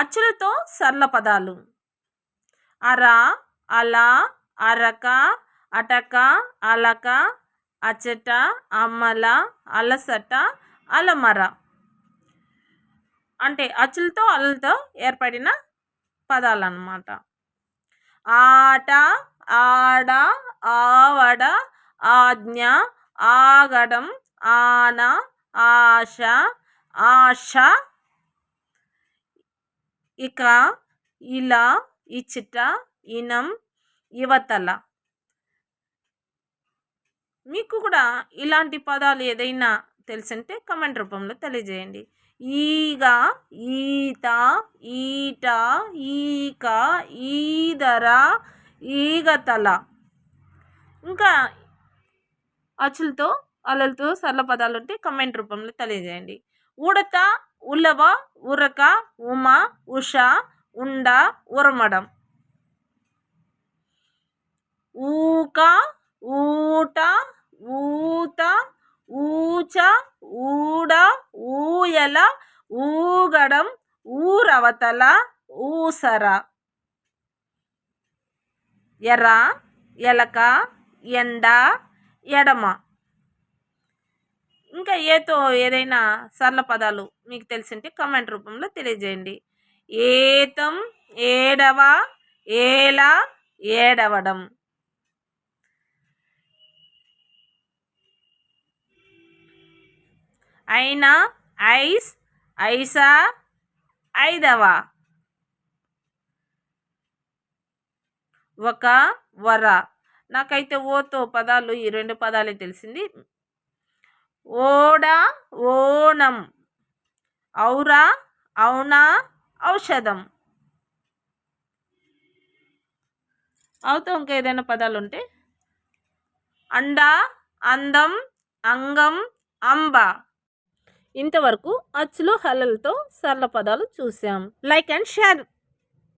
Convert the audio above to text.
అచ్చులతో సరళ పదాలు. అర అల అరక అటక అలక అచట అమ్మల అలసట అలమర. అంటే అచ్చులతో అలలతో ఏర్పడిన పదాలు అన్నమాట ఆట ఆడ ఆవడ ఆజ్ఞ ఆగడం ఆన ఆశ ఆశ ఇక ఇలా ఇచిట ఇనం ఇవతల. మీకు కూడా ఇలాంటి పదాలు ఏదైనా తెలిసింటే కమెంట్ రూపంలో తెలియజేయండి. ఈగ ఈత ఈట ఈక ఈదర ఈగతల. ఇంకా అచ్చులతో అలలతో సరళ పదాలు ఉంటే కమెంట్ రూపంలో తెలియజేయండి. ఉడత ఉలవ ఉరక ఉమ ఉష ఉండ ఉరమడం. ఊక ఊట ఊత ఊచ ఊడ ఊయల ఊగడం ఊరవతల ఊసర. ఎర్ర ఎలక ఎండ ఎడమ. ఇంకా ఏతో ఏదైనా సరళ పదాలు మీకు తెలిసింటే కమెంట్ రూపంలో తెలియజేయండి. ఏతం ఏడవ ఏల ఏడవడం. అయినా ఐస్ ఐసా ఐదవ. ఒక వర. నాకైతే ఓతో పదాలు ఈ రెండు పదాలే తెలిసింది. ఓడ ఓణం ఔరా అవునా ఔషధం. అవుతో ఇంకా ఏదైనా పదాలు ఉంటే అండ అందం అంగం అంబ. ఇంతవరకు అచ్చులు హలలతో సరళ పదాలు చూసాం లైక్ అండ్ షేర్.